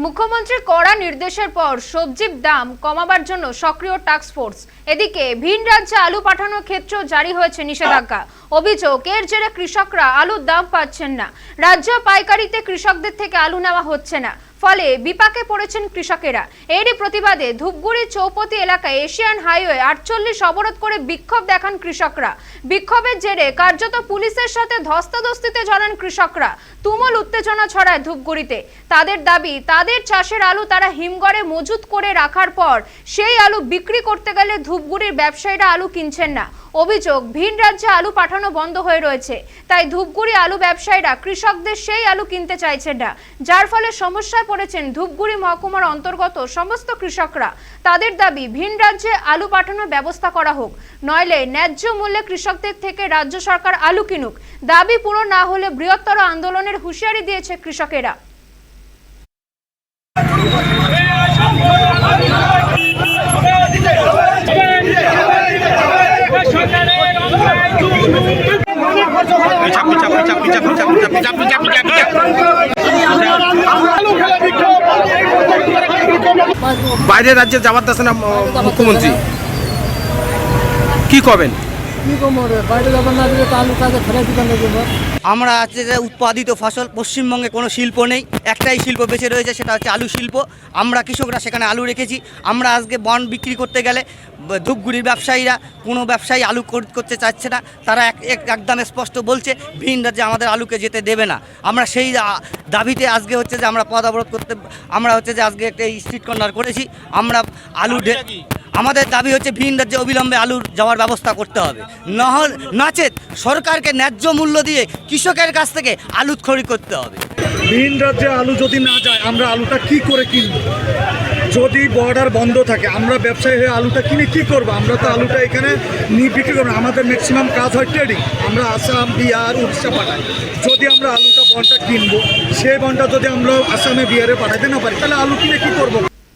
মুখ্যমন্ত্রীর কড়া নির্দেশের পর সবজির দাম কমাবার জন্য সক্রিয় টাস্ক ফোর্স এদিকে ভিন রাজ্যে আলু পাঠানোর ক্ষেত্রেও জারি হয়েছে নিষেধাজ্ঞা। অভিযোগ, এর জেরে কৃষকরা আলুর দাম পাচ্ছেন না। রাজ্য পাইকারিতে কৃষকদের থেকে আলু নেওয়া হচ্ছে না। ফলে বিপাকে পড়েছেন কৃষকেরা। এরই প্রতিবাদে ধূপগুড়ি চৌপতি এলাকায় এশিয়ান হাইওয়ে আটচল্লিশ অবরোধ করে বিক্ষোভ দেখান কৃষকরা। বিক্ষোভের জেরে কার্যত পুলিশের সাথে ধস্তাধস্তিতে জড়ান কৃষকরা। তুমুল উত্তেজনা ছড়ায় ধূপগুড়িতে। তাদের দাবি, তাদের চাষের আলু তারা হিমঘরে মজুত করে রাখার পর সেই আলু বিক্রি করতে গেলে ধূপগুড়ির ব্যবসায়ীরা আলু কিনছেন না। অভিযোগ, ভিন রাজ্যে আলু পাঠানো বন্ধ হয়ে রয়েছে। তাই ধূপগুড়ি আলু ব্যবসায়ীরা কৃষকদের সেই আলু কিনতে চাইছেন না, যার ফলে সমস্যায় পড়েছেন ধূপগুড়ি মহকুমার অন্তর্গত সমস্ত কৃষকরা তাদের দাবি ভিন রাজ্যে আলু পাঠানোর ব্যবস্থা করা হোক নইলে ন্যায্য মূল্যে কৃষকদের থেকে রাজ্য সরকার আলু কিনুক দাবি পূরণ না হলে বৃহত্তর আন্দোলনের হুঁশিয়ারি দিয়েছে কৃষকেরা চাপি চাপি চাপি চাপি চাপি চাপি চাপি চাপি চাপি বাইরের রাজ্যে যাওয়ার দাসনা মুখ্যমন্ত্রী? কি করবেন আমরা আছে যে উৎপাদিত ফসল পশ্চিমবঙ্গে কোনো শিল্প নেই একটাই শিল্প বেঁচে রয়েছে সেটা হচ্ছে আলু শিল্প। আমরা কৃষকরা সেখানে আলু রেখেছি। আমরা আজকে বন বিক্রি করতে গেলে ধূপগুড়ির ব্যবসায়ীরা কোনো ব্যবসায়ী আলু করতে চাচ্ছে না। তারা এক এক- একদম স্পষ্ট বলছে ভিন রাজ্যে আমাদের আলুকে যেতে দেবে না। আমরা সেই দাবিতে আজকে হচ্ছে যে আমরা পদ অবরোধ করতে আমরা হচ্ছে যে আজকে একটা স্ট্রিট কর্নার করেছি। আমরা আলু আমাদের দাবি হচ্ছে ভিন রাজ্যে অবিলম্বে আলুর যাওয়ার ব্যবস্থা করতে হবে। নহল, নাচেত সরকারকে ন্যায্য মূল্য দিয়ে কৃষকের কাছ থেকে আলু খড়ি করতে হবে। ভিন রাজ্যে আলু যদি না যায়, আমরা আলুটা কি করে কিনব? যদি বর্ডার বন্ধ থাকে, আমরা ব্যবসায়ী হয়ে আলুটা কিনে কি করব? আমরা তো আলুটা এখানে নিয়ে বিক্রি করব আমাদের ম্যাক্সিমাম কাজ হয় ট্রেডিং আমরা আসাম, বিহার, উড়িষ্যা পাঠাই। যদি আমরা আলুটা বনটা কিনবো, সেই বনটা যদি আমরা আসামে, বিহারে পাঠাতে না পারি। তাহলে আলু কিনে কি করব?